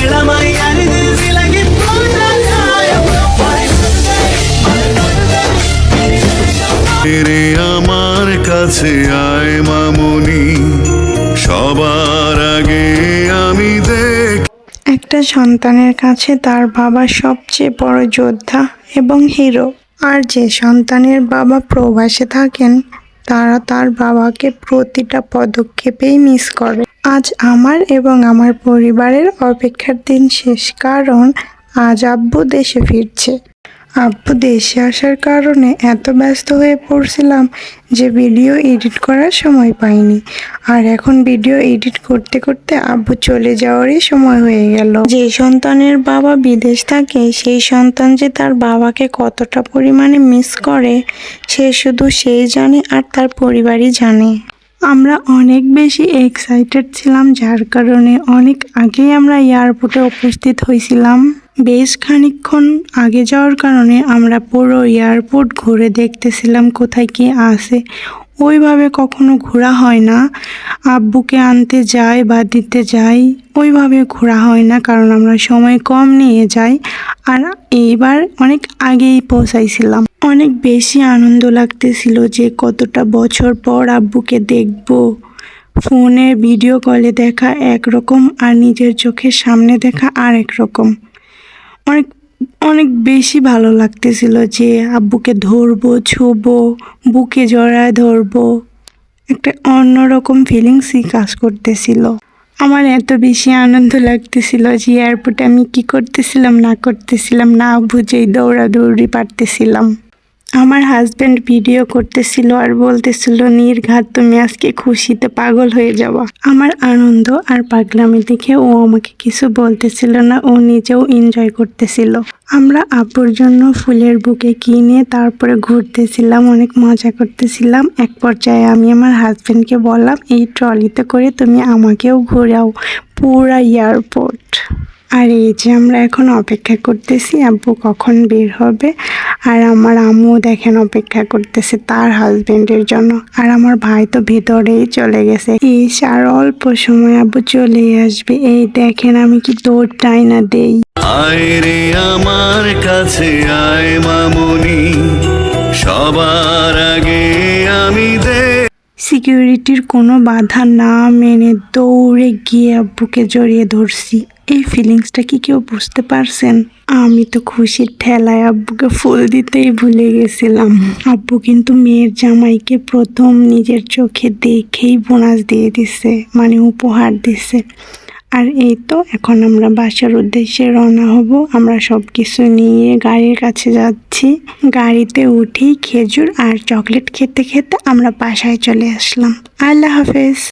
நீளமாய் আমার কাছে আয় মামনি সবার আগে আমি দেখ একটা সন্তানের কাছে তার বাবা সবচেয়ে বড় যোদ্ধা এবং হিরো। আর যে সন্তানের বাবা প্রবাসে থাকেন তারা তার বাবাকে প্রতিটা পদক্ষেপেই মিস করে। আজ আমার এবং আমার পরিবারের অপেক্ষার দিন শেষ, কারণ আজ আব্বু দেশে ফিরছে। আব্বু দেশে আসার কারণে এত ব্যস্ত হয়ে পড়ছিলাম যে ভিডিও এডিট করার সময় পাইনি। আর এখন ভিডিও এডিট করতে করতে আব্বু চলে যাওয়ারই সময় হয়ে গেল। যে সন্তানের বাবা বিদেশ থাকে, সেই সন্তান যে তার বাবাকে কতটা পরিমাণে মিস করে, সে শুধু সেই জানে আর তার পরিবারই জানে। আমরা অনেক বেশি এক্সাইটেড ছিলাম, যার কারণে অনেক আগেই আমরা এয়ারপোর্টে উপস্থিত হয়েছিলাম। বেশ খানিকক্ষণ আগে যাওয়ার কারণে আমরা পুরো এয়ারপোর্ট ঘুরে দেখতেছিলাম কোথায় কি আছে। ওইভাবে কখনো ঘোরা হয় না। আব্বুকে আনতে যাই বা দিতে যাই, ওইভাবে ঘোরা হয় না, কারণ আমরা সময় কম নিয়ে যাই। আর এইবার অনেক আগেই পৌঁছাইছিলাম। অনেক বেশি আনন্দ লাগতেছিল যে কতটা বছর পর আব্বুকে দেখব। ফোনে ভিডিও কলে দেখা একরকম আর নিজের চোখের সামনে দেখা আর এক রকম। অনেক অনেক বেশি ভালো লাগতেছিল যে আব্বুকে ধরবো, ছুবো, বুকে জড়ায় ধরবো। একটা অন্যরকম ফিলিংসই কাজ করতেছিল। আমার এত বেশি আনন্দ লাগতেছিল যে এয়ারপোর্টে আমি কি করতেছিলাম, না করতেছিলাম, না বুঝেই দৌড়াদৌড়ি পারতেছিলাম। আমার হাজব্যান্ড ভিডিও করতেছিল আর বলতেছিল নির্ঘাত তুমি আজকে খুশিতে পাগল হয়ে যাওয়া আমার আনন্দ আর পাগলামি দেখে ও আমাকে কিছু বলতেছিল না, ও নিজেও এনজয় করতেছিল। আমরা আপুর জন্য ফুলের বুকে কিনে তারপরে ঘুরতেছিলাম, অনেক মজা করতেছিলাম। এক পর্যায়ে আমি আমার হাজব্যান্ডকে বললাম, এই ট্রলিতে করে তুমি আমাকেও ঘোরাও, পুরা এয়ারপোর্ট আর এই যে আমরা এখন অপেক্ষা করতেছি আব্বু কখন বের হবে? আর আমার আম্মু দেখেন অপেক্ষা করতেছে তার হাজবেন্ডের জন্য। আর আমার ভাই তো ভেতরেই চলে গেছে। ইস আর অল্প সময় আব্বু চলে আসবে। এই দেখেন আমি কি দৌড়টাই না দেই। আয় রে আমার কাছে আয় মামুনি। সবার আগে আমি দেখ সিকিউরিটির কোনো বাধা না মেনে দৌড়ে গিয়ে আব্বুকে জড়িয়ে ধরছি। এই ফিলিংসটা কি কেউ বুঝতে পারছেন? আমি তো খুশির ঠেলায় আব্বুকে ফুল দিতেই ভুলে গেছিলাম। আব্বু কিন্তু মেয়ের জামাইকে প্রথম নিজের চোখে দেখেই বোনাস দিয়ে দিছে মানে উপহার দিছে। আর এই তো এখন আমরা বাসার উদ্দেশ্যে রওনা হব। আমরা সব কিছু নিয়ে গাড়ির কাছে যাচ্ছি। গাড়িতে উঠেই খেজুর আর চকলেট খেতে খেতে আমরা বাসায় চলে আসলাম। আল্লাহ হাফেজ।